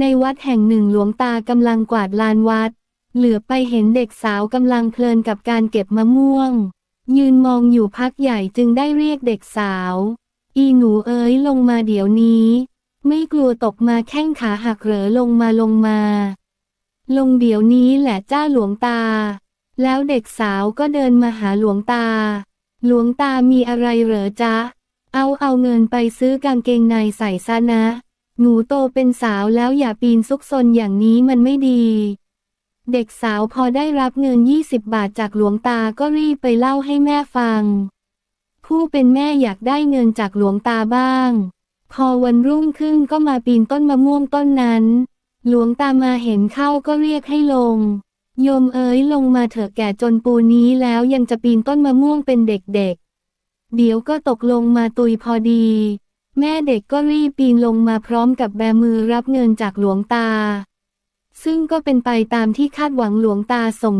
ในวัดแห่งหนึ่งหลวงตากำลังกวาดลานวัด เหลือไปเห็นเด็กสาวกำลังเพลินกับการเก็บมะม่วง ยืนมองอยู่พักใหญ่จึงได้เรียกเด็กสาว อีหนูเอ๋ยลงมาเดี๋ยวนี้ ไม่กลัวตกมาแข้งขาหักเหรอลงมาลงมา ลงเดี๋ยวนี้แหละจ้าหลวงตา แล้วเด็กสาวก็เดินมาหาหลวงตา หลวงตามีอะไรเหรอจ๊ะ เอาเอาเงินไปซื้อกางเกงในใส่ซะนะ หนูโตเป็นสาวแล้วอย่าปีนซุกซนอย่างนี้มันไม่ดี เด็กสาวพอได้รับเงิน 20 บาทจากหลวงตาก็รีบไปเล่าให้แม่ฟัง ผู้เป็นแม่อยากได้เงินจากหลวงตาบ้าง พอวันรุ่งขึ้นก็มาปีนต้นมะม่วงต้นนั้น หลวงตามาเห็นเข้าก็เรียกให้ลง โยมเอ๋ยลงมาเถอะแก่จนปูนี้แล้วยังจะปีนต้นมะม่วงเป็นเด็กๆเดี๋ยวก็ตกลงมาตุยพอดี แม่เด็กก็รีบปีนลงมาพร้อมกับแบมือรับเงินจากหลวงตา ซึ่งก็เป็นไปตามที่คาดหวังหลวงตาส่ง